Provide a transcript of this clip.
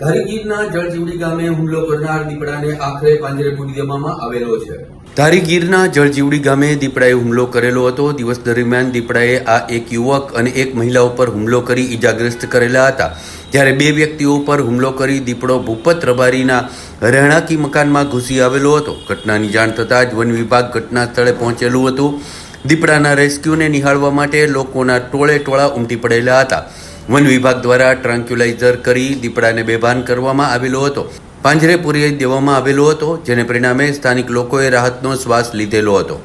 ધારીગીરના જળજીવડી ગામે હુમલો કરનાર દીપડાને આખરે પાંજરે પૂરી દેવામાં આવેલો છે. ધારીગીરના જળજીવડી ગામે દીપડાએ હુમલો કરેલો હતો. દિવસ દરમિયાન દીપડાએ આ એક યુવક અને એક મહિલા ઉપર હુમલો કરી ઈજાગ્રસ્ત કરેલા હતા. જ્યારે બે વ્યક્તિઓ ઉપર હુમલો કરી દીપડો ભૂપત રબારીના રહેણાંકી મકાનમાં ઘૂસી આવેલો હતો. ઘટનાની જાણ થતાં જ વન વિભાગ ઘટના સ્થળે પહોંચેલું હતું. દીપડાના રેસ્ક્યુને નિહાળવા માટે લોકોના ટોળે ટોળા ઉમટી પડેલા હતા. વન વિભાગ દ્વારા ટ્રાન્ક્યુલાઇઝર કરી દીપડાને બેભાન કરવામાં આવેલો હતો. પાંજરે પૂરી દેવામાં આવેલો હતો, જેને પરિણામે સ્થાનિક લોકોએ રાહતનો શ્વાસ લીધેલો હતો.